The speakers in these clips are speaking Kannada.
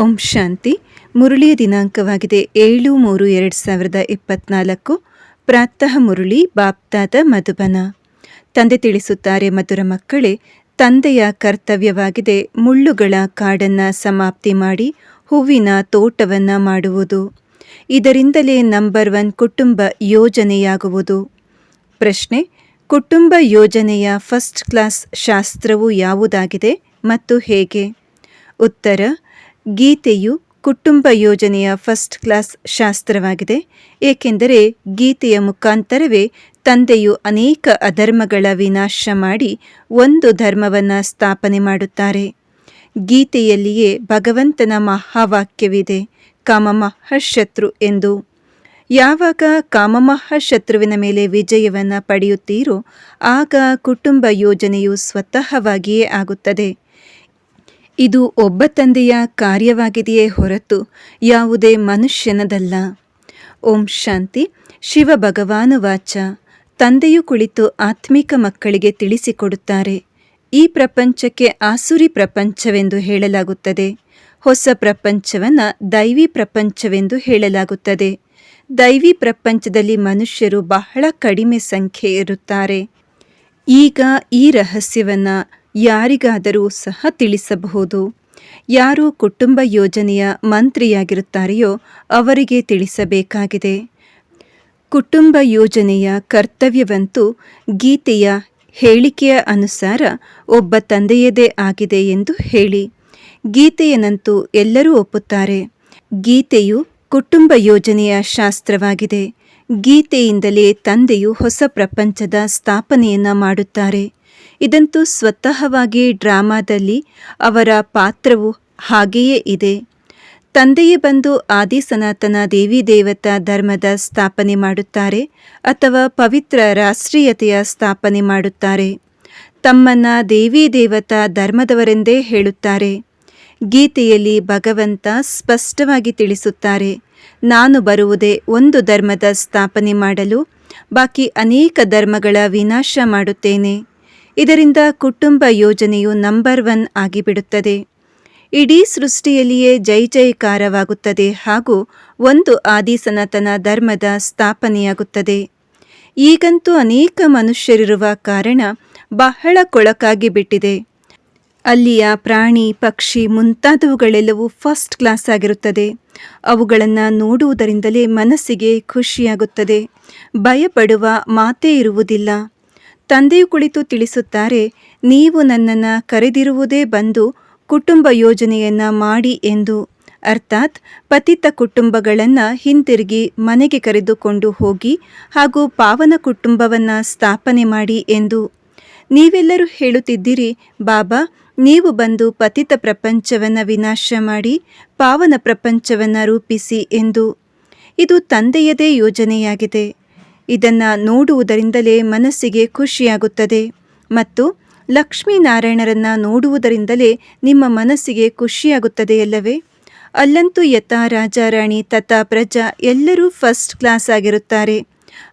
ಓಂ ಶಾಂತಿ. ಮುರುಳಿಯ ದಿನಾಂಕವಾಗಿದೆ. ಏಳು ಮೂರು ಎರಡು ಸಾವಿರದ ಇಪ್ಪತ್ನಾಲ್ಕು. ಪ್ರಾತಃ ಮುರುಳಿ, ಬಾಪ್ತಾದ ಮಧುಬನ. ತಂದೆ ತಿಳಿಸುತ್ತಾರೆ, ಮಧುರ ಮಕ್ಕಳೇ, ತಂದೆಯ ಕರ್ತವ್ಯವಾಗಿದೆ. ಮುಳ್ಳುಗಳ ಕಾಡನ್ನು ಸಮಾಪ್ತಿ ಮಾಡಿ, ಹೂವಿನ ತೋಟವನ್ನು ಮಾಡುವುದು. ಇದರಿಂದಲೇ ನಂಬರ್ ಒನ್ ಕುಟುಂಬ ಯೋಜನೆಯಾಗುವುದು. ಪ್ರಶ್ನೆ, ಕುಟುಂಬ ಯೋಜನೆಯ ಫಸ್ಟ್ ಕ್ಲಾಸ್ ಶಾಸ್ತ್ರವು ಯಾವುದಾಗಿದೆ ಮತ್ತು ಹೇಗೆ? ಉತ್ತರ ಗೀತೆಯು ಕುಟುಂಬ ಯೋಜನೆಯ ಫಸ್ಟ್ ಕ್ಲಾಸ್ ಶಾಸ್ತ್ರವಾಗಿದೆ. ಏಕೆಂದರೆ ಗೀತೆಯ ಮುಖಾಂತರವೇ ತಂದೆಯು ಅನೇಕ ಅಧರ್ಮಗಳ ವಿನಾಶ ಮಾಡಿ ಒಂದು ಧರ್ಮವನ್ನು ಸ್ಥಾಪನೆ ಮಾಡುತ್ತಾರೆ. ಗೀತೆಯಲ್ಲಿಯೇ ಭಗವಂತನ ಮಹಾವಾಕ್ಯವಿದೆ, ಕಾಮಮಹಶತ್ರು ಎಂದು. ಯಾವಾಗ ಕಾಮಮಹಶತ್ರುವಿನ ಮೇಲೆ ವಿಜಯವನ್ನು ಪಡೆಯುತ್ತೀರೋ ಆಗ ಕುಟುಂಬ ಯೋಜನೆಯು ಸ್ವತಃವಾಗಿಯೇ ಆಗುತ್ತದೆ. ಇದು ಒಬ್ಬ ತಂದೆಯ ಕಾರ್ಯವಾಗಿದೆಯೇ ಹೊರತು ಯಾವುದೇ ಮನುಷ್ಯನದಲ್ಲ. ಓಂ ಶಾಂತಿ. ಶಿವ ಭಗವಾನು ವಾಚ. ತಂದೆಯು ಕುಳಿತು ಆತ್ಮಿಕ ಮಕ್ಕಳಿಗೆ ತಿಳಿಸಿಕೊಡುತ್ತಾರೆ. ಈ ಪ್ರಪಂಚಕ್ಕೆ ಆಸುರಿ ಪ್ರಪಂಚವೆಂದು ಹೇಳಲಾಗುತ್ತದೆ. ಹೊಸ ಪ್ರಪಂಚವನ್ನು ದೈವಿ ಪ್ರಪಂಚವೆಂದು ಹೇಳಲಾಗುತ್ತದೆ. ದೈವಿ ಪ್ರಪಂಚದಲ್ಲಿ ಮನುಷ್ಯರು ಬಹಳ ಕಡಿಮೆ ಸಂಖ್ಯೆ ಇರುತ್ತಾರೆ. ಈಗ ಈ ರಹಸ್ಯವನ್ನು ಯಾರಿಗಾದರೂ ಸಹ ತಿಳಿಸಬಹುದು. ಯಾರು ಕುಟುಂಬ ಯೋಜನೆಯ ಮಂತ್ರಿಯಾಗಿರುತ್ತಾರೆಯೋ ಅವರಿಗೆ ತಿಳಿಸಬೇಕಾಗಿದೆ. ಕುಟುಂಬ ಯೋಜನೆಯ ಕರ್ತವ್ಯವಂತೂ ಗೀತೆಯ ಹೇಳಿಕೆಯ ಅನುಸಾರ ಒಬ್ಬ ತಂದೆಯದೇ ಆಗಿದೆ ಎಂದು ಹೇಳಿ. ಗೀತೆಯನಂತೂ ಎಲ್ಲರೂ ಒಪ್ಪುತ್ತಾರೆ. ಗೀತೆಯು ಕುಟುಂಬ ಯೋಜನೆಯ ಶಾಸ್ತ್ರವಾಗಿದೆ. ಗೀತೆಯಿಂದಲೇ ತಂದೆಯು ಹೊಸ ಪ್ರಪಂಚದ ಸ್ಥಾಪನೆಯನ್ನು ಮಾಡುತ್ತಾರೆ. ಇದಂತೂ ಸ್ವತಃವಾಗಿ ಡ್ರಾಮಾದಲ್ಲಿ ಅವರ ಪಾತ್ರವು ಹಾಗೆಯೇ ಇದೆ. ತಂದೆಯೇ ಬಂದು ಆದಿ ಸನಾತನ ದೇವಿ ದೇವತಾ ಧರ್ಮದ ಸ್ಥಾಪನೆ ಮಾಡುತ್ತಾರೆ ಅಥವಾ ಪವಿತ್ರ ರಾಷ್ಟ್ರೀಯತೆಯ ಸ್ಥಾಪನೆ ಮಾಡುತ್ತಾರೆ. ತಮ್ಮನ್ನ ದೇವಿ ದೇವತಾ ಧರ್ಮದವರೆಂದೇ ಹೇಳುತ್ತಾರೆ. ಗೀತೆಯಲ್ಲಿ ಭಗವಂತ ಸ್ಪಷ್ಟವಾಗಿ ತಿಳಿಸುತ್ತಾರೆ, ನಾನು ಬರುವುದೇ ಒಂದು ಧರ್ಮದ ಸ್ಥಾಪನೆ ಮಾಡಲು, ಬಾಕಿ ಅನೇಕ ಧರ್ಮಗಳ ವಿನಾಶ ಮಾಡುತ್ತೇನೆ. ಇದರಿಂದ ಕುಟುಂಬ ಯೋಜನೆಯು ನಂಬರ್ ಒನ್ ಆಗಿಬಿಡುತ್ತದೆ. ಇಡೀ ಸೃಷ್ಟಿಯಲ್ಲಿಯೇ ಜೈ ಜೈಕಾರವಾಗುತ್ತದೆ ಹಾಗೂ ಒಂದು ಆದಿ ಸನಾತನ ಧರ್ಮದ ಸ್ಥಾಪನೆಯಾಗುತ್ತದೆ. ಈಗಂತೂ ಅನೇಕ ಮನುಷ್ಯರಿರುವ ಕಾರಣ ಬಹಳ ಕೊಳಕಾಗಿ ಬಿಟ್ಟಿದೆ. ಅಲ್ಲಿಯ ಪ್ರಾಣಿ, ಪಕ್ಷಿ ಮುಂತಾದವುಗಳೆಲ್ಲವೂ ಫಸ್ಟ್ ಕ್ಲಾಸ್ ಆಗಿರುತ್ತದೆ. ಅವುಗಳನ್ನು ನೋಡುವುದರಿಂದಲೇ ಮನಸ್ಸಿಗೆ ಖುಷಿಯಾಗುತ್ತದೆ. ಭಯಪಡುವ ಮಾತೇ ಇರುವುದಿಲ್ಲ. ತಂದೆಯು ಕುಳಿತು ತಿಳಿಸುತ್ತಾರೆ, ನೀವು ನನ್ನನ್ನು ಕರೆದಿರುವುದೇ ಬಂದು ಕುಟುಂಬ ಯೋಜನೆಯನ್ನು ಮಾಡಿ ಎಂದು. ಅರ್ಥಾತ್ ಪತಿತ ಕುಟುಂಬಗಳನ್ನು ಹಿಂತಿರುಗಿ ಮನೆಗೆ ಕರೆದುಕೊಂಡು ಹೋಗಿ ಹಾಗೂ ಪಾವನ ಕುಟುಂಬವನ್ನು ಸ್ಥಾಪನೆ ಮಾಡಿ ಎಂದು. ನೀವೆಲ್ಲರೂ ಹೇಳುತ್ತಿದ್ದೀರಿ, ಬಾಬಾ, ನೀವು ಬಂದು ಪತಿತ ಪ್ರಪಂಚವನ್ನು ವಿನಾಶ ಮಾಡಿ ಪಾವನ ಪ್ರಪಂಚವನ್ನು ರೂಪಿಸಿ ಎಂದು. ಇದು ತಂದೆಯದೇ ಯೋಜನೆಯಾಗಿದೆ. ಇದನ್ನು ನೋಡುವುದರಿಂದಲೇ ಮನಸ್ಸಿಗೆ ಖುಷಿಯಾಗುತ್ತದೆ. ಮತ್ತು ಲಕ್ಷ್ಮೀನಾರಾಯಣರನ್ನು ನೋಡುವುದರಿಂದಲೇ ನಿಮ್ಮ ಮನಸ್ಸಿಗೆ ಖುಷಿಯಾಗುತ್ತದೆಯಲ್ಲವೇ ಅಲ್ಲಂತೂ ಯಥಾ ರಾಜಾರಾಣಿ, ತಥಾ ಪ್ರಜಾ ಎಲ್ಲರೂ ಫಸ್ಟ್ ಕ್ಲಾಸ್ ಆಗಿರುತ್ತಾರೆ.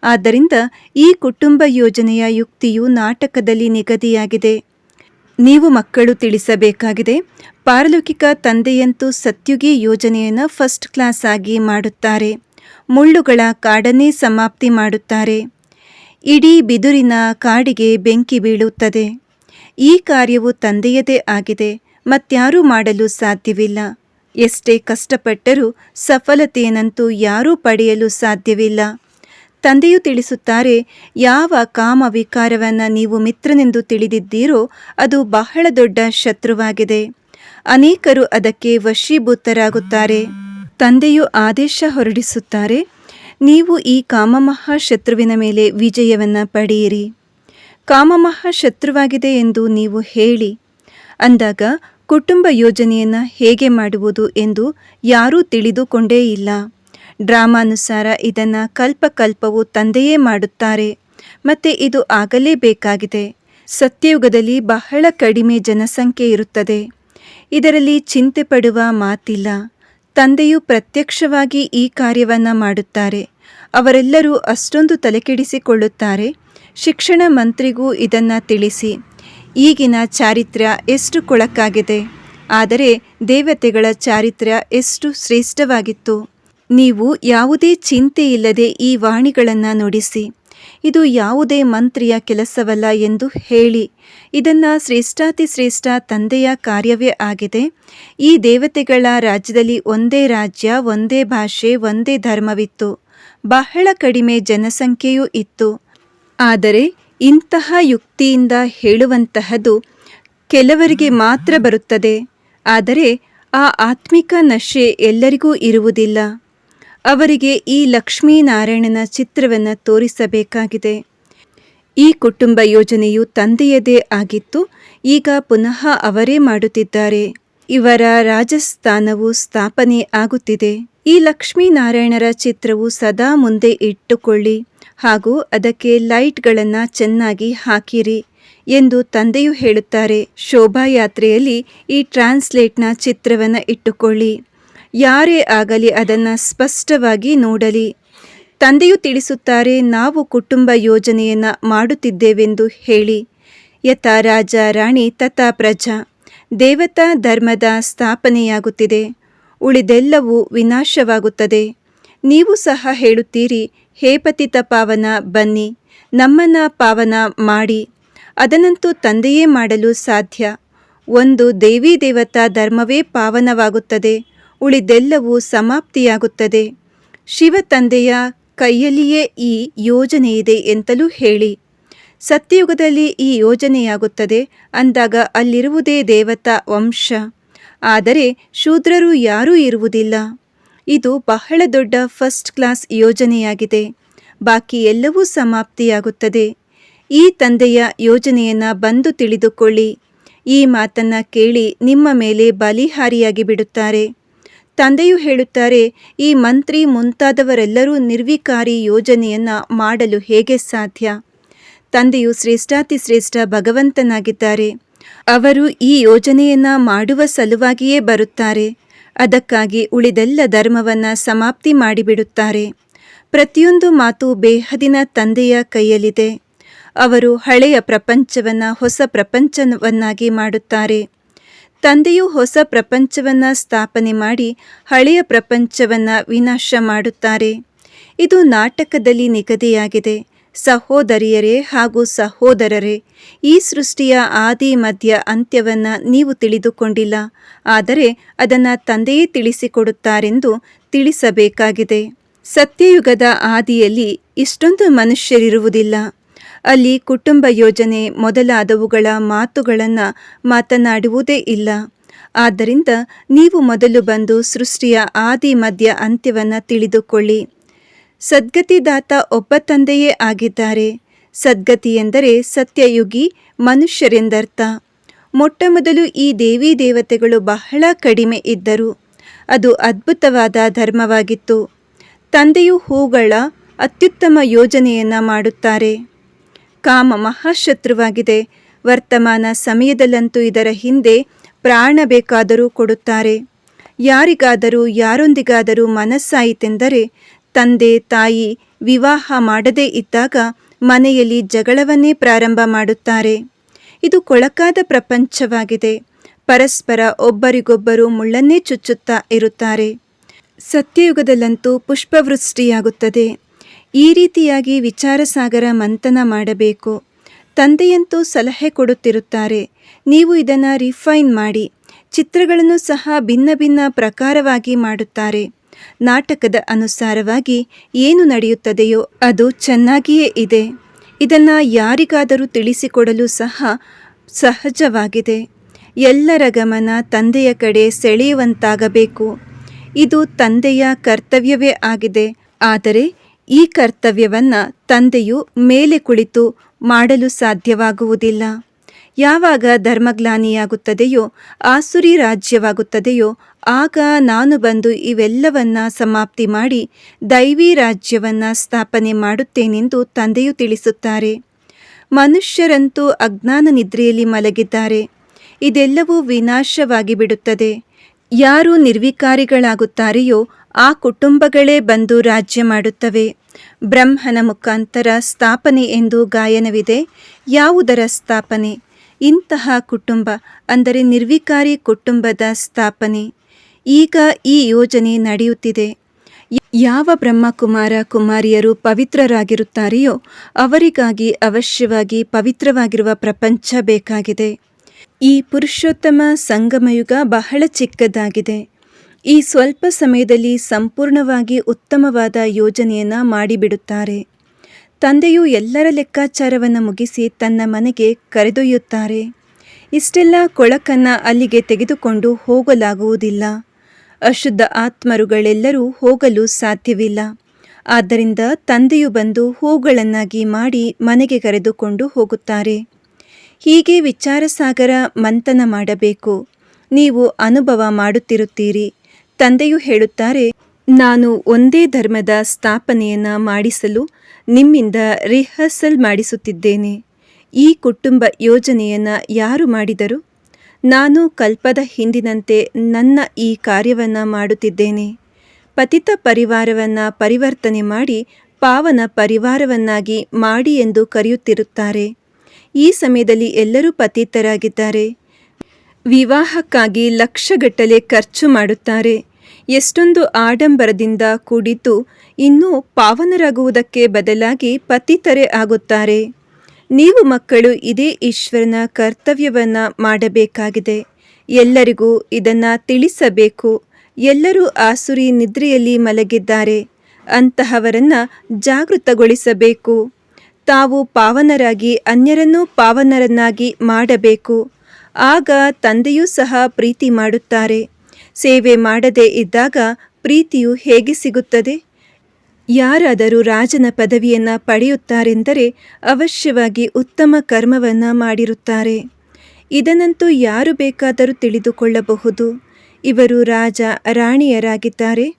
ಆದ್ದರಿಂದ ಈ ಕುಟುಂಬ ಯೋಜನೆಯ ಯುಕ್ತಿಯು ನಾಟಕದಲ್ಲಿ ನಿಗದಿಯಾಗಿದೆ. ನೀವು ಮಕ್ಕಳು ತಿಳಿಸಬೇಕಾಗಿದೆ, ಪಾರಲೌಕಿಕ ತಂದೆಯಂತೂ ಸತ್ಯುಗಿ ಯೋಜನೆಯನ್ನು ಫಸ್ಟ್ ಕ್ಲಾಸ್ ಆಗಿ ಮಾಡುತ್ತಾರೆ. ಮುಳ್ಳುಗಳ ಕಾಡನ್ನೇ ಸಮಾಪ್ತಿ ಮಾಡುತ್ತಾರೆ. ಇಡೀ ಬಿದುರಿನ ಕಾಡಿಗೆ ಬೆಂಕಿ ಬೀಳುತ್ತದೆ. ಈ ಕಾರ್ಯವು ತಂದೆಯದೇ ಆಗಿದೆ ಮತ್ಯಾರೂ ಮಾಡಲು ಸಾಧ್ಯವಿಲ್ಲ. ಎಷ್ಟೇ ಕಷ್ಟಪಟ್ಟರೂ ಸಫಲತೆಯನ್ನಂತೂ ಯಾರೂ ಪಡೆಯಲು ಸಾಧ್ಯವಿಲ್ಲ. ತಂದೆಯು ತಿಳಿಸುತ್ತಾರೆ, ಯಾವ ಕಾಮ ವಿಕಾರವನ್ನು ನೀವು ಮಿತ್ರನೆಂದು ತಿಳಿದಿದ್ದೀರೋ ಅದು ಬಹಳ ದೊಡ್ಡ ಶತ್ರುವಾಗಿದೆ. ಅನೇಕರು ಅದಕ್ಕೆ ವಶೀಭೂತರಾಗುತ್ತಾರೆ. ತಂದೆಯು ಆದೇಶ ಹೊರಡಿಸುತ್ತಾರೆ, ನೀವು ಈ ಕಾಮಮಹ ಶತ್ರುವಿನ ಮೇಲೆ ವಿಜಯವನ್ನು ಪಡೆಯಿರಿ. ಕಾಮಮಹ ಶತ್ರುವಾಗಿದೆ ಎಂದು ನೀವು ಹೇಳಿ. ಅಂದಾಗ ಕುಟುಂಬ ಯೋಜನೆಯನ್ನು ಹೇಗೆ ಮಾಡುವುದು ಎಂದು ಯಾರೂ ತಿಳಿದುಕೊಂಡೇ ಇಲ್ಲ. ಡ್ರಾಮಾನುಸಾರ ಇದನ್ನು ಕಲ್ಪಕಲ್ಪವು ತಂದೆಯೇ ಮಾಡುತ್ತಾರೆ. ಮತ್ತು ಇದು ಆಗಲೇಬೇಕಾಗಿದೆ ಸತ್ಯಯುಗದಲ್ಲಿ ಬಹಳ ಕಡಿಮೆ ಜನಸಂಖ್ಯೆ ಇರುತ್ತದೆ. ಇದರಲ್ಲಿ ಚಿಂತೆ ಪಡುವ ಮಾತಿಲ್ಲ. ತಂದೆಯು ಪ್ರತ್ಯಕ್ಷವಾಗಿ ಈ ಕಾರ್ಯವನ್ನು ಮಾಡುತ್ತಾರೆ. ಅವರೆಲ್ಲರೂ ಅಷ್ಟೊಂದು ತಲೆಕೆಡಿಸಿಕೊಳ್ಳುತ್ತಾರೆ. ಶಿಕ್ಷಣ ಮಂತ್ರಿಗೂ ಇದನ್ನು ತಿಳಿಸಿ. ಈಗಿನ ಚಾರಿತ್ರ್ಯ ಎಷ್ಟು ಕೊಳಕಾಗಿದೆ. ಆದರೆ ದೇವತೆಗಳ ಚಾರಿತ್ರ್ಯ ಎಷ್ಟು ಶ್ರೇಷ್ಠವಾಗಿತ್ತು. ನೀವು ಯಾವುದೇ ಚಿಂತೆ ಇಲ್ಲದೆ ಈ ವಾಣಿಗಳನ್ನು ನುಡಿಸಿ. ಇದು ಯಾವುದೇ ಮಂತ್ರಿಯ ಕೆಲಸವಲ್ಲ ಎಂದು ಹೇಳಿ. ಇದನ್ನು ಶ್ರೇಷ್ಠಾತಿ ಶ್ರೇಷ್ಠ ತಂದೆಯ ಕಾರ್ಯವೇ ಆಗಿದೆ. ಈ ದೇವತೆಗಳ ರಾಜ್ಯದಲ್ಲಿ ಒಂದೇ ರಾಜ್ಯ, ಒಂದೇ ಭಾಷೆ, ಒಂದೇ ಧರ್ಮವಿತ್ತು. ಬಹಳ ಕಡಿಮೆ ಜನಸಂಖ್ಯೆಯೂ ಇತ್ತು. ಆದರೆ ಇಂತಹ ಯುಕ್ತಿಯಿಂದ ಹೇಳುವಂತಹದು ಕೆಲವರಿಗೆ ಮಾತ್ರ ಬರುತ್ತದೆ. ಆದರೆ ಆ ಆತ್ಮಿಕ ನಶೆ ಎಲ್ಲರಿಗೂ ಇರುವುದಿಲ್ಲ. ಅವರಿಗೆ ಈ ಲಕ್ಷ್ಮೀನಾರಾಯಣನ ಚಿತ್ರವನ್ನು ತೋರಿಸಬೇಕಾಗಿದೆ. ಈ ಕುಟುಂಬ ಯೋಜನೆಯು ತಂದೆಯದೇ ಆಗಿತ್ತು, ಈಗ ಪುನಃ ಅವರೇ ಮಾಡುತ್ತಿದ್ದಾರೆ. ಇವರ ರಾಜಸ್ಥಾನವು ಸ್ಥಾಪನೆ ಆಗುತ್ತಿದೆ. ಈ ಲಕ್ಷ್ಮೀನಾರಾಯಣರ ಚಿತ್ರವು ಸದಾ ಮುಂದೆ ಇಟ್ಟುಕೊಳ್ಳಿ ಹಾಗೂ ಅದಕ್ಕೆ ಲೈಟ್ಗಳನ್ನು ಚೆನ್ನಾಗಿ ಹಾಕಿರಿ ಎಂದು ತಂದೆಯು ಹೇಳುತ್ತಾರೆ. ಶೋಭಾಯಾತ್ರೆಯಲ್ಲಿ ಈ ಟ್ರಾನ್ಸ್ಲೇಟ್ನ ಚಿತ್ರವನ್ನು ಇಟ್ಟುಕೊಳ್ಳಿ. ಯಾರೇ ಆಗಲಿ ಅದನ್ನು ಸ್ಪಷ್ಟವಾಗಿ ನೋಡಲಿ. ತಂದೆಯು ತಿಳಿಸುತ್ತಾರೆ, ನಾವು ಕುಟುಂಬ ಯೋಜನೆಯನ್ನು ಮಾಡುತ್ತಿದ್ದೇವೆಂದು ಹೇಳಿ. ಯಥಾ ರಾಜ, ರಾಣಿ, ತಥಾ ಪ್ರಜಾ, ದೇವತಾ ಧರ್ಮದ ಸ್ಥಾಪನೆಯಾಗುತ್ತಿದೆ. ಉಳಿದೆಲ್ಲವೂ ವಿನಾಶವಾಗುತ್ತದೆ. ನೀವು ಸಹ ಹೇಳುತ್ತೀರಿ, ಹೇ ಪತಿತ ಪಾವನ, ಬನ್ನಿ, ನಮ್ಮನ್ನ ಪಾವನ ಮಾಡಿ. ಅದನ್ನಂತೂ ತಂದೆಯೇ ಮಾಡಲು ಸಾಧ್ಯ. ಒಂದು ದೇವಿ ದೇವತಾ ಧರ್ಮವೇ ಪಾವನವಾಗುತ್ತದೆ. ಉಳಿದೆಲ್ಲವೂ ಸಮಾಪ್ತಿಯಾಗುತ್ತದೆ. ಶಿವ ತಂದೆಯ ಕೈಯಲ್ಲಿಯೇ ಈ ಯೋಜನೆಯಿದೆ ಎಂತಲೂ ಹೇಳಿ. ಸತ್ಯಯುಗದಲ್ಲಿ ಈ ಯೋಜನೆಯಾಗುತ್ತದೆ ಅಂದಾಗ ಅಲ್ಲಿರುವುದೇ ದೇವತಾ ವಂಶ. ಆದರೆ ಶೂದ್ರರು ಯಾರೂ ಇರುವುದಿಲ್ಲ. ಇದು ಬಹಳ ದೊಡ್ಡ ಫಸ್ಟ್ ಕ್ಲಾಸ್ ಯೋಜನೆಯಾಗಿದೆ. ಬಾಕಿ ಎಲ್ಲವೂ ಸಮಾಪ್ತಿಯಾಗುತ್ತದೆ. ಈ ತಂದೆಯ ಯೋಜನೆಯನ್ನು ಬಂದು ತಿಳಿದುಕೊಳ್ಳಿ. ಈ ಮಾತನ್ನು ಕೇಳಿ ನಿಮ್ಮ ಮೇಲೆ ಬಲಿಹಾರಿಯಾಗಿ ಬಿಡುತ್ತಾರೆ. ತಂದೆಯು ಹೇಳುತ್ತಾರೆ, ಈ ಮಂತ್ರಿ ಮುಂತಾದವರೆಲ್ಲರೂ ನಿರ್ವಿಕಾರಿ ಯೋಜನೆಯನ್ನು ಮಾಡಲು ಹೇಗೆ ಸಾಧ್ಯ? ತಂದೆಯು ಶ್ರೇಷ್ಠಾತಿ ಶ್ರೇಷ್ಠ ಭಗವಂತನಾಗಿದ್ದಾರೆ. ಅವರು ಈ ಯೋಜನೆಯನ್ನ ಮಾಡುವ ಸಲುವಾಗಿಯೇ ಬರುತ್ತಾರೆ. ಅದಕ್ಕಾಗಿ ಉಳಿದೆಲ್ಲ ಧರ್ಮವನ್ನು ಸಮಾಪ್ತಿ ಮಾಡಿಬಿಡುತ್ತಾರೆ. ಪ್ರತಿಯೊಂದು ಮಾತು ಬೇಹದಿನ ತಂದೆಯ ಕೈಯಲ್ಲಿದೆ. ಅವರು ಹಳೆಯ ಪ್ರಪಂಚವನ್ನು ಹೊಸ ಪ್ರಪಂಚವನ್ನಾಗಿ ಮಾಡುತ್ತಾರೆ. ತಂದೆಯು ಹೊಸ ಪ್ರಪಂಚವನ್ನ ಸ್ಥಾಪನೆ ಮಾಡಿ ಹಳೆಯ ಪ್ರಪಂಚವನ್ನ ವಿನಾಶ ಮಾಡುತ್ತಾರೆ. ಇದು ನಾಟಕದಲ್ಲಿ ನಿಗದಿಯಾಗಿದೆ. ಸಹೋದರಿಯರೇ ಹಾಗೂ ಸಹೋದರರೇ, ಈ ಸೃಷ್ಟಿಯ ಆದಿ, ಮಧ್ಯ ಅಂತ್ಯವನ್ನ ನೀವು ತಿಳಿದುಕೊಂಡಿಲ್ಲ, ಆದರೆ ಅದನ್ನು ತಂದೆಯೇ ತಿಳಿಸಿಕೊಡುತ್ತಾರೆಂದು ತಿಳಿಸಬೇಕಾಗಿದೆ. ಸತ್ಯಯುಗದ ಆದಿಯಲ್ಲಿ ಇಷ್ಟೊಂದು ಮನುಷ್ಯರಿರುವುದಿಲ್ಲ. ಅಲ್ಲಿ ಕುಟುಂಬ ಯೋಜನೆ ಮೊದಲಾದವುಗಳ ಮಾತುಗಳನ್ನು ಮಾತನಾಡುವುದೇ ಇಲ್ಲ. ಆದ್ದರಿಂದ ನೀವು ಮೊದಲು ಬಂದು ಸೃಷ್ಟಿಯ ಆದಿ, ಮಧ್ಯ ಅಂತ್ಯವನ್ನು ತಿಳಿದುಕೊಳ್ಳಿ. ಸದ್ಗತಿದಾತ ಒಬ್ಬ ತಂದೆಯೇ ಆಗಿದ್ದಾರೆ. ಸದ್ಗತಿ ಎಂದರೆ ಸತ್ಯಯುಗಿ, ಮನುಷ್ಯರೆಂದರ್ಥ. ಮೊಟ್ಟಮೊದಲು ಈ ದೇವಿ ದೇವತೆಗಳು ಬಹಳ ಕಡಿಮೆ ಇದ್ದರು. ಅದು ಅದ್ಭುತವಾದ ಧರ್ಮವಾಗಿತ್ತು. ತಂದೆಯು ಹೂಗಳ ಅತ್ಯುತ್ತಮ ಯೋಜನೆಯನ್ನು ಮಾಡುತ್ತಾರೆ. ಕಾಮ ಮಹಾಶತ್ರುವಾಗಿದೆ. ವರ್ತಮಾನ ಸಮಯದಲ್ಲಂತೂ ಇದರ ಹಿಂದೆ ಪ್ರಾಣ ಬೇಕಾದರೂ ಕೊಡುತ್ತಾರೆ. ಯಾರಿಗಾದರೂ, ಯಾರೊಂದಿಗಾದರೂ ಮನಸ್ಸಾಯಿತೆಂದರೆ ತಂದೆ, ತಾಯಿ ವಿವಾಹ ಮಾಡದೇ ಇದ್ದಾಗ ಮನೆಯಲ್ಲಿ ಜಗಳವನ್ನೇ ಪ್ರಾರಂಭ ಮಾಡುತ್ತಾರೆ. ಇದು ಕೊಳಕಾದ ಪ್ರಪಂಚವಾಗಿದೆ. ಪರಸ್ಪರ ಒಬ್ಬರಿಗೊಬ್ಬರು ಮುಳ್ಳನ್ನೇ ಚುಚ್ಚುತ್ತಾ ಇರುತ್ತಾರೆ. ಸತ್ಯಯುಗದಲ್ಲಂತೂ ಪುಷ್ಪವೃಷ್ಟಿಯಾಗುತ್ತದೆ. ಈ ರೀತಿಯಾಗಿ ವಿಚಾರಸಾಗರ ಮಂಥನ ಮಾಡಬೇಕು. ತಂದೆಯಂತೂ ಸಲಹೆ ಕೊಡುತ್ತಿರುತ್ತಾರೆ. ನೀವು ಇದನ್ನು ರಿಫೈನ್ ಮಾಡಿ, ಚಿತ್ರಗಳನ್ನು ಸಹ ಭಿನ್ನ ಭಿನ್ನ ಪ್ರಕಾರವಾಗಿ ಮಾಡುತ್ತಾರೆ. ನಾಟಕದ ಅನುಸಾರವಾಗಿ ಏನು ನಡೆಯುತ್ತದೆಯೋ ಅದು ಚೆನ್ನಾಗಿಯೇ ಇದೆ. ಇದನ್ನು ಯಾರಿಗಾದರೂ ತಿಳಿಸಿಕೊಡಲು ಸಹ ಸಹಜವಾಗಿದೆ. ಎಲ್ಲರ ಗಮನ ತಂದೆಯ ಕಡೆ ಸೆಳೆಯುವಂತಾಗಬೇಕು. ಇದು ತಂದೆಯ ಕರ್ತವ್ಯವೇ ಆಗಿದೆ. ಆದರೆ ಈ ಕರ್ತವ್ಯವನ್ನು ತಂದೆಯು ಮೇಲೆ ಕುಳಿತು ಮಾಡಲು ಸಾಧ್ಯವಾಗುವುದಿಲ್ಲ. ಯಾವಾಗ ಧರ್ಮಗ್ಲಾನಿಯಾಗುತ್ತದೆಯೋ, ಆಸುರಿ ರಾಜ್ಯವಾಗುತ್ತದೆಯೋ, ಆಗ ನಾನು ಬಂದು ಇವೆಲ್ಲವನ್ನ ಸಮಾಪ್ತಿ ಮಾಡಿ ದೈವಿ ರಾಜ್ಯವನ್ನ ಸ್ಥಾಪನೆ ಮಾಡುತ್ತೇನೆಂದು ತಂದೆಯು ತಿಳಿಸುತ್ತಾರೆ. ಮನುಷ್ಯರಂತೂ ಅಜ್ಞಾನ ನಿದ್ರೆಯಲ್ಲಿ ಮಲಗಿದ್ದಾರೆ. ಇದೆಲ್ಲವೂ ವಿನಾಶವಾಗಿ ಬಿಡುತ್ತದೆ ಯಾರು ನಿರ್ವಿಕಾರಿಗಳಾಗುತ್ತಾರೆಯೋ ಆ ಕುಟುಂಬಗಳೇ ಬಂದು ರಾಜ್ಯ ಮಾಡುತ್ತವೆ. ಬ್ರಹ್ಮನ ಮುಖಾಂತರ ಸ್ಥಾಪನೆ ಎಂದು ಗಾಯನವಿದೆ. ಯಾವುದರ ಸ್ಥಾಪನೆ? ಇಂತಹ ಕುಟುಂಬ ಅಂದರೆ ನಿರ್ವಿಕಾರಿ ಕುಟುಂಬದ ಸ್ಥಾಪನೆ. ಈಗ ಈ ಯೋಜನೆ ನಡೆಯುತ್ತಿದೆ. ಯಾವ ಬ್ರಹ್ಮಕುಮಾರ ಕುಮಾರಿಯರು ಪವಿತ್ರರಾಗಿರುತ್ತಾರೆಯೋ ಅವರಿಗಾಗಿ ಅವಶ್ಯವಾಗಿ ಪವಿತ್ರವಾಗಿರುವ ಪ್ರಪಂಚ ಬೇಕಾಗಿದೆ. ಈ ಪುರುಷೋತ್ತಮ ಸಂಗಮಯುಗ ಬಹಳ ಚಿಕ್ಕದಾಗಿದೆ. ಈ ಸ್ವಲ್ಪ ಸಮಯದಲ್ಲಿ ಸಂಪೂರ್ಣವಾಗಿ ಉತ್ತಮವಾದ ಯೋಜನೆಯನ್ನು ಮಾಡಿಬಿಡುತ್ತಾರೆ. ತಂದೆಯು ಎಲ್ಲರ ಲೆಕ್ಕಾಚಾರವನ್ನು ಮುಗಿಸಿ ತನ್ನ ಮನೆಗೆ ಕರೆದೊಯ್ಯುತ್ತಾರೆ. ಇಷ್ಟೆಲ್ಲ ಕೊಳಕನ್ನು ಅಲ್ಲಿಗೆ ತೆಗೆದುಕೊಂಡು ಹೋಗಲಾಗುವುದಿಲ್ಲ. ಅಶುದ್ಧ ಆತ್ಮರುಗಳೆಲ್ಲರೂ ಹೋಗಲು ಸಾಧ್ಯವಿಲ್ಲ. ಆದ್ದರಿಂದ ತಂದೆಯು ಬಂದು ಹೂಗಳನ್ನಾಗಿ ಮಾಡಿ ಮನೆಗೆ ಕರೆದುಕೊಂಡು ಹೋಗುತ್ತಾರೆ. ಹೀಗೆ ವಿಚಾರಸಾಗರ ಮಂಥನ ಮಾಡಬೇಕು. ನೀವು ಅನುಭವ ಮಾಡುತ್ತಿರುತ್ತೀರಿ. ತಂದೆಯು ಹೇಳುತ್ತಾರೆ, ನಾನು ಒಂದೇ ಧರ್ಮದ ಸ್ಥಾಪನೆಯನ್ನು ಮಾಡಿಸಲು ನಿಮ್ಮಿಂದ ರಿಹರ್ಸಲ್ ಮಾಡಿಸುತ್ತಿದ್ದೇನೆ. ಈ ಕುಟುಂಬ ಯೋಜನೆಯನ್ನು ಯಾರು ಮಾಡಿದರು? ನಾನು ಕಲ್ಪದ ಹಿಂದಿನಂತೆ ನನ್ನ ಈ ಕಾರ್ಯವನ್ನು ಮಾಡುತ್ತಿದ್ದೇನೆ. ಪತಿತ ಪರಿವಾರವನ್ನು ಪರಿವರ್ತನೆ ಮಾಡಿ ಪಾವನ ಪರಿವಾರವನ್ನಾಗಿ ಮಾಡಿ ಎಂದು ಕರೆಯುತ್ತಿರುತ್ತಾರೆ. ಈ ಸಮಯದಲ್ಲಿ ಎಲ್ಲರೂ ಪತಿತರಾಗಿದ್ದಾರೆ. ವಿವಾಹಕ್ಕಾಗಿ ಲಕ್ಷಗಟ್ಟಲೆ ಖರ್ಚು ಮಾಡುತ್ತಾರೆ. ಎಷ್ಟೊಂದು ಆಡಂಬರದಿಂದ ಕೂಡಿದ್ದು ಇನ್ನೂ ಪಾವನರಾಗುವುದಕ್ಕೆ ಬದಲಾಗಿ ಪತಿತರೆ ಆಗುತ್ತಾರೆ. ನೀವು ಮಕ್ಕಳು, ಇದೇ ಈಶ್ವರನ ಕರ್ತವ್ಯವನ್ನು ಮಾಡಬೇಕಾಗಿದೆ. ಎಲ್ಲರಿಗೂ ಇದನ್ನು ತಿಳಿಸಬೇಕು. ಎಲ್ಲರೂ ಆಸುರಿ ನಿದ್ರೆಯಲ್ಲಿ ಮಲಗಿದ್ದಾರೆ. ಅಂತಹವರನ್ನು ಜಾಗೃತಗೊಳಿಸಬೇಕು. ತಾವು ಪಾವನರಾಗಿ, ಅನ್ಯರನ್ನೂ ಪಾವನರನ್ನಾಗಿ ಮಾಡಬೇಕು. ಆಗ ತಂದೆಯೂ ಸಹ ಪ್ರೀತಿ ಮಾಡುತ್ತಾರೆ. ಸೇವೆ ಮಾಡದೇ ಇದ್ದಾಗ ಪ್ರೀತಿಯು ಹೇಗೆ ಸಿಗುತ್ತದೆ? ಯಾರಾದರೂ ರಾಜನ ಪದವಿಯನ್ನು ಪಡೆಯುತ್ತಾರೆಂದರೆ ಅವಶ್ಯವಾಗಿ ಉತ್ತಮ ಕರ್ಮವನ್ನು ಮಾಡಿರುತ್ತಾರೆ. ಇದನ್ನಂತೂ ಯಾರು ಬೇಕಾದರೂ ತಿಳಿದುಕೊಳ್ಳಬಹುದು. ಇವರು ರಾಜ ರಾಣಿಯರಾಗಿದ್ದಾರೆ.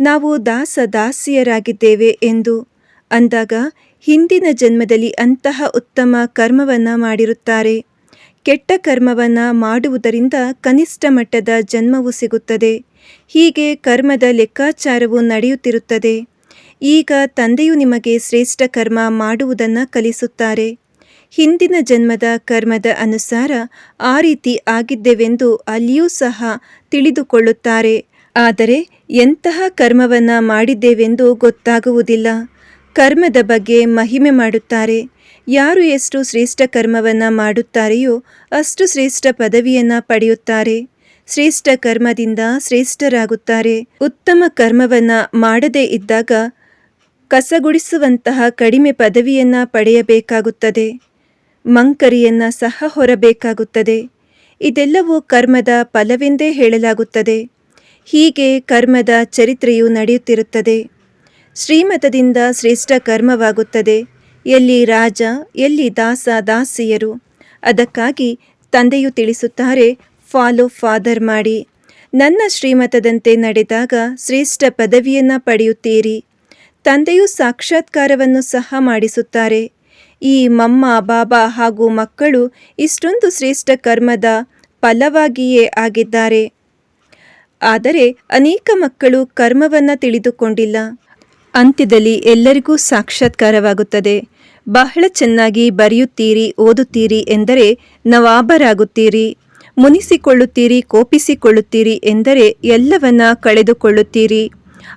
ನಾವು ದಾಸ ದಾಸಿಯರಾಗಿದ್ದೇವೆ ಎಂದು ಅಂದಾಗ ಹಿಂದಿನ ಜನ್ಮದಲ್ಲಿ ಅಂತಹ ಉತ್ತಮ ಕರ್ಮವನ್ನು ಮಾಡಿರುತ್ತಾರೆ. ಕೆಟ್ಟ ಕರ್ಮವನ್ನು ಮಾಡುವುದರಿಂದ ಕನಿಷ್ಠ ಮಟ್ಟದ ಜನ್ಮವು ಸಿಗುತ್ತದೆ. ಹೀಗೆ ಕರ್ಮದ ಲೆಕ್ಕಾಚಾರವು ನಡೆಯುತ್ತಿರುತ್ತದೆ. ಈಗ ತಂದೆಯು ನಿಮಗೆ ಶ್ರೇಷ್ಠ ಕರ್ಮ ಮಾಡುವುದನ್ನು ಕಲಿಸುತ್ತಾರೆ. ಹಿಂದಿನ ಜನ್ಮದ ಕರ್ಮದ ಅನುಸಾರ ಆ ರೀತಿ ಆಗಿದ್ದೆವೆಂದು ಅಲ್ಲಿಯೂ ಸಹ ತಿಳಿದುಕೊಳ್ಳುತ್ತಾರೆ. ಆದರೆ ಎಂತಹ ಕರ್ಮವನ್ನು ಮಾಡಿದ್ದೇವೆಂದು ಗೊತ್ತಾಗುವುದಿಲ್ಲ. ಕರ್ಮದ ಬಗ್ಗೆ ಮಹಿಮೆ ಮಾಡುತ್ತಾರೆ. ಯಾರು ಎಷ್ಟು ಶ್ರೇಷ್ಠ ಕರ್ಮವನ್ನು ಮಾಡುತ್ತಾರೆಯೋ ಅಷ್ಟು ಶ್ರೇಷ್ಠ ಪದವಿಯನ್ನು ಪಡೆಯುತ್ತಾರೆ. ಶ್ರೇಷ್ಠ ಕರ್ಮದಿಂದ ಶ್ರೇಷ್ಠರಾಗುತ್ತಾರೆ. ಉತ್ತಮ ಕರ್ಮವನ್ನು ಮಾಡದೇ ಇದ್ದಾಗ ಕಸಗುಡಿಸುವಂತಹ ಕಡಿಮೆ ಪದವಿಯನ್ನು ಪಡೆಯಬೇಕಾಗುತ್ತದೆ. ಮಂಕರಿಯನ್ನು ಸಹ ಹೊರಬೇಕಾಗುತ್ತದೆ. ಇದೆಲ್ಲವೂ ಕರ್ಮದ ಫಲವೆಂದೇ ಹೇಳಲಾಗುತ್ತದೆ. ಹೀಗೆ ಕರ್ಮದ ಚರಿತ್ರೆಯು ನಡೆಯುತ್ತಿರುತ್ತದೆ. ಶ್ರೀಮತದಿಂದ ಶ್ರೇಷ್ಠ ಕರ್ಮವಾಗುತ್ತದೆ. ಎಲ್ಲಿ ರಾಜ, ಎಲ್ಲಿ ದಾಸ, ದಾಸಿಯರು? ಅದಕ್ಕಾಗಿ ತಂದೆಯು ತಿಳಿಸುತ್ತಾರೆ, ಫಾಲೋ ಫಾದರ್ ಮಾಡಿ. ನನ್ನ ಶ್ರೀಮತದಂತೆ ನಡೆದಾಗ ಶ್ರೇಷ್ಠ ಪದವಿಯನ್ನು ಪಡೆಯುತ್ತೀರಿ. ತಂದೆಯು ಸಾಕ್ಷಾತ್ಕಾರವನ್ನು ಸಹ ಮಾಡಿಸುತ್ತಾರೆ. ಈ ಮಮ್ಮ, ಬಾಬಾ ಹಾಗೂ ಮಕ್ಕಳು ಇಷ್ಟೊಂದು ಶ್ರೇಷ್ಠ ಕರ್ಮದ ಫಲವಾಗಿಯೇ ಆಗಿದ್ದಾರೆ. ಆದರೆ ಅನೇಕ ಮಕ್ಕಳು ಕರ್ಮವನ್ನು ತಿಳಿದುಕೊಂಡಿಲ್ಲ. ಅಂತ್ಯದಲ್ಲಿ ಎಲ್ಲರಿಗೂ ಸಾಕ್ಷಾತ್ಕಾರವಾಗುತ್ತದೆ. ಬಹಳ ಚೆನ್ನಾಗಿ ಬರೆಯುತ್ತೀರಿ, ಓದುತ್ತೀರಿ ಎಂದರೆ ನವಾಬರಾಗುತ್ತೀರಿ, ಮುನಿಸಿಕೊಳ್ಳುತ್ತೀರಿ, ಕೋಪಿಸಿಕೊಳ್ಳುತ್ತೀರಿ ಎಂದರೆ ಎಲ್ಲವನ್ನ ಕಳೆದುಕೊಳ್ಳುತ್ತೀರಿ.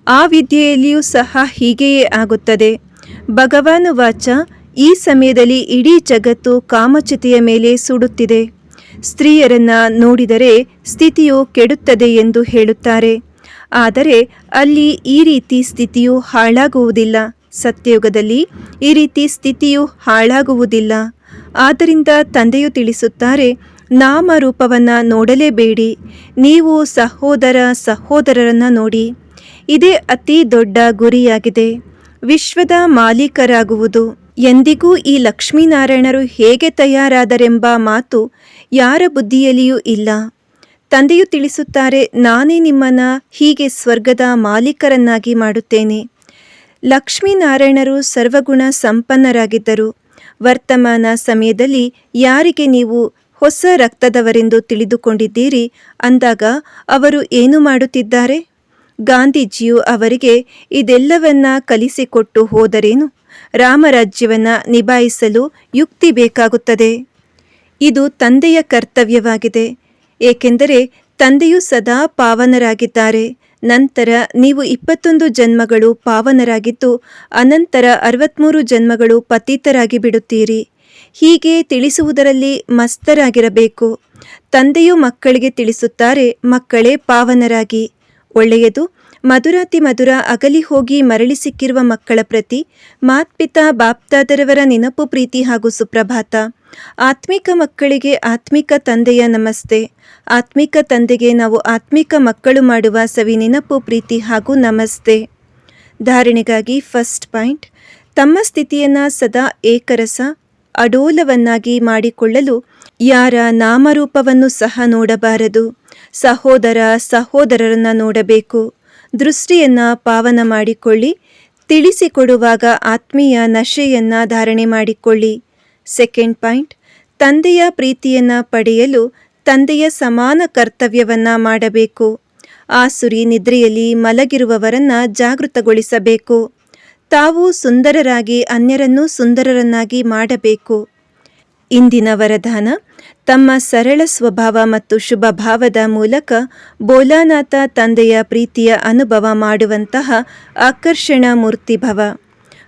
ಆ ವಿದ್ಯೆಯಲ್ಲಿಯೂ ಸಹ ಹೀಗೆಯೇ ಆಗುತ್ತದೆ. ಭಗವಾನು ವಾಚ ಈ ಸಮಯದಲ್ಲಿ ಇಡೀ ಜಗತ್ತು ಕಾಮಚಿತೆಯ ಮೇಲೆ ಸುಡುತ್ತಿದೆ. ಸ್ತ್ರೀಯರನ್ನ ನೋಡಿದರೆ ಸ್ಥಿತಿಯು ಕೆಡುತ್ತದೆ ಎಂದು ಹೇಳುತ್ತಾರೆ. ಆದರೆ ಅಲ್ಲಿ ಈ ರೀತಿ ಸ್ಥಿತಿಯು ಹಾಳಾಗುವುದಿಲ್ಲ. ಸತ್ಯಯುಗದಲ್ಲಿ ಈ ರೀತಿ ಸ್ಥಿತಿಯು ಹಾಳಾಗುವುದಿಲ್ಲ. ಆದ್ದರಿಂದ ತಂದೆಯು ತಿಳಿಸುತ್ತಾರೆ, ನಾಮ ರೂಪವನ್ನು ನೋಡಲೇಬೇಡಿ. ನೀವು ಸಹೋದರ ಸಹೋದರರನ್ನು ನೋಡಿ. ಇದೇ ಅತಿ ದೊಡ್ಡ ಗುರಿಯಾಗಿದೆ. ವಿಶ್ವದ ಮಾಲೀಕರಾಗುವುದು. ಎಂದಿಗೂ ಈ ಲಕ್ಷ್ಮೀನಾರಾಯಣರು ಹೇಗೆ ತಯಾರಾದರೆಂಬ ಮಾತು ಯಾರ ಬುದ್ಧಿಯಲ್ಲಿಯೂ ಇಲ್ಲ. ತಂದೆಯು ತಿಳಿಸುತ್ತಾರೆ, ನಾನೇ ನಿಮ್ಮನ್ನು ಹೀಗೆ ಸ್ವರ್ಗದ ಮಾಲೀಕರನ್ನಾಗಿ ಮಾಡುತ್ತೇನೆ. ಲಕ್ಷ್ಮೀನಾರಾಯಣರು ಸರ್ವಗುಣ ಸಂಪನ್ನರಾಗಿದ್ದರು. ವರ್ತಮಾನ ಸಮಯದಲ್ಲಿ ಯಾರಿಗೆ ನೀವು ಹೊಸ ರಕ್ತದವರೆಂದು ತಿಳಿದುಕೊಂಡಿದ್ದೀರಿ? ಅಂದಾಗ ಅವರು ಏನು ಮಾಡುತ್ತಿದ್ದಾರೆ? ಗಾಂಧೀಜಿಯು ಅವರಿಗೆ, ಇದೆಲ್ಲವನ್ನ ಕಲಿಸಿಕೊಟ್ಟು ಹೋದರೇನು? ರಾಮರಾಜ್ಯವನ್ನು ನಿಭಾಯಿಸಲು ಯುಕ್ತಿ ಬೇಕಾಗುತ್ತದೆ. ಇದು ತಂದೆಯ ಕರ್ತವ್ಯವಾಗಿದೆ. ಏಕೆಂದರೆ ತಂದೆಯು ಸದಾ ಪಾವನರಾಗಿದ್ದಾರೆ. ನಂತರ ನೀವು ಇಪ್ಪತ್ತೊಂದು ಜನ್ಮಗಳು ಪಾವನರಾಗಿದ್ದು, ಅನಂತರ ಅರವತ್ಮೂರು ಜನ್ಮಗಳು ಪತೀತರಾಗಿ ಬಿಡುತ್ತೀರಿ. ಹೀಗೆ ತಿಳಿಸುವುದರಲ್ಲಿ ಮಸ್ತರಾಗಿರಬೇಕು. ತಂದೆಯು ಮಕ್ಕಳಿಗೆ ತಿಳಿಸುತ್ತಾರೆ, ಮಕ್ಕಳೇ ಪಾವನರಾಗಿ. ಒಳ್ಳೆಯದು, ಮಧುರಾತಿ ಮಧುರ ಅಗಲಿ ಹೋಗಿ ಮರಳಿ ಸಿಕ್ಕಿರುವ ಮಕ್ಕಳ ಪ್ರತಿ, ಮಾತ್ಪಿತಾ ಬಾಪ್ತಾದರವರ ನೆನಪು ಪ್ರೀತಿ ಹಾಗೂ ಸುಪ್ರಭಾತ. ಆತ್ಮಿಕ ಮಕ್ಕಳಿಗೆ ಆತ್ಮಿಕ ತಂದೆಯ ನಮಸ್ತೆ. ಆತ್ಮಿಕ ತಂದೆಗೆ ನಾವು ಆತ್ಮಿಕ ಮಕ್ಕಳು ಮಾಡುವ ಸವಿ ನೆನಪು, ಪ್ರೀತಿ ಹಾಗೂ ನಮಸ್ತೆ. ಧಾರಣೆಗಾಗಿ ಫಸ್ಟ್ ಪಾಯಿಂಟ್, ತಮ್ಮ ಸ್ಥಿತಿಯನ್ನು ಸದಾ ಏಕರಸ, ಅಡೋಲವನ್ನಾಗಿ ಮಾಡಿಕೊಳ್ಳಲು ಯಾರ ನಾಮರೂಪವನ್ನು ಸಹ ನೋಡಬಾರದು. ಸಹೋದರ ಸಹೋದರರನ್ನು ನೋಡಬೇಕು. ದೃಷ್ಟಿಯನ್ನು ಪಾವನ ಮಾಡಿಕೊಳ್ಳಿ. ತಿಳಿಸಿಕೊಡುವಾಗ ಆತ್ಮೀಯ ನಶೆಯನ್ನು ಧಾರಣೆ ಮಾಡಿಕೊಳ್ಳಿ. ಸೆಕೆಂಡ್ ಪಾಯಿಂಟ್ ತಂದೆಯ ಪ್ರೀತಿಯನ್ನು ಪಡೆಯಲು ತಂದೆಯ ಸಮಾನ ಕರ್ತವ್ಯವನ್ನು ಮಾಡಬೇಕು. ಆಸುರಿ ನಿದ್ರೆಯಲ್ಲಿ ಮಲಗಿರುವವರನ್ನು ಜಾಗೃತಗೊಳಿಸಬೇಕು. ತಾವು ಸುಂದರರಾಗಿ ಅನ್ಯರನ್ನು ಸುಂದರರನ್ನಾಗಿ ಮಾಡಬೇಕು. ಇಂದಿನ ವರದಾನ, ತಮ್ಮ ಸರಳ ಸ್ವಭಾವ ಮತ್ತು ಶುಭ ಭಾವದ ಮೂಲಕ ಬೋಲಾನಾಥ ತಂದೆಯ ಪ್ರೀತಿಯ ಅನುಭವ ಮಾಡುವಂತಹ ಆಕರ್ಷಣ ಮೂರ್ತಿಭವ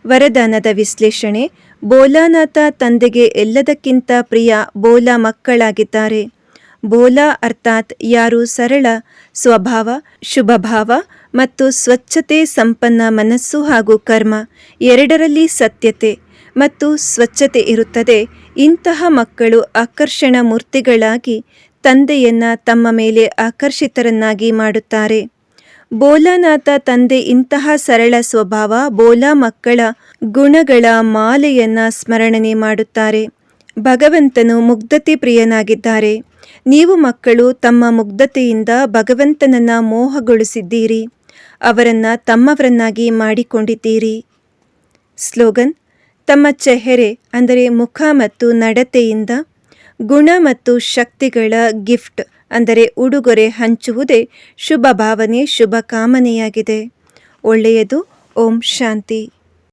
ವರದಾನದ ವಿಶ್ಲೇಷಣೆ ಬೋಲಾನಾಥ ತಂದೆಗೆ ಎಲ್ಲದಕ್ಕಿಂತ ಪ್ರಿಯ ಬೋಲಾ ಮಕ್ಕಳಾಗಿದ್ದಾರೆ. ಬೋಲಾ ಅರ್ಥಾತ್ ಯಾರು ಸರಳ, ಸ್ವಭಾವ, ಶುಭಭಾವ ಮತ್ತು ಸ್ವಚ್ಛತೆ ಸಂಪನ್ನ ಮನಸ್ಸು ಹಾಗೂ ಕರ್ಮ ಎರಡರಲ್ಲಿ ಸತ್ಯತೆ ಮತ್ತು ಸ್ವಚ್ಛತೆ ಇರುತ್ತದೆ. ಇಂತಹ ಮಕ್ಕಳು ಆಕರ್ಷಣ ಮೂರ್ತಿಗಳಾಗಿ ತಂದೆಯನ್ನ ತಮ್ಮ ಮೇಲೆ ಆಕರ್ಷಿತರನ್ನಾಗಿ ಮಾಡುತ್ತಾರೆ. ಬೋಲಾನಾಥ ತಂದೆ ಇಂತಹ ಸರಳ ಸ್ವಭಾವ ಬೋಲಾ ಮಕ್ಕಳ ಗುಣಗಳ ಮಾಲೆಯನ್ನ ಸ್ಮರಣನೆ ಮಾಡುತ್ತಾರೆ. ಭಗವಂತನು ಮುಗ್ಧತೆ ಪ್ರಿಯನಾಗಿದ್ದಾರೆ. ನೀವು ಮಕ್ಕಳು ತಮ್ಮ ಮುಗ್ಧತೆಯಿಂದ ಭಗವಂತನನ್ನ ಮೋಹಗೊಳಿಸಿದ್ದೀರಿ. ಅವರನ್ನ ತಮ್ಮವರನ್ನಾಗಿ ಮಾಡಿಕೊಂಡಿದ್ದೀರಿ. ಸ್ಲೋಗನ್, ತಮ್ಮ ಚೆಹರೆ ಅಂದರೆ ಮುಖ ಮತ್ತು ನಡತೆಯಿಂದ ಗುಣ ಮತ್ತು ಶಕ್ತಿಗಳ ಗಿಫ್ಟ್. ಅಂದರೆ ಉಡುಗೊರೆ ಹಂಚುವುದೇ ಶುಭ ಭಾವನೆ ಶುಭ ಕಾಮನೆಯಾಗಿದೆ ಒಳ್ಳೆಯದು. ಓಂ ಶಾಂತಿ.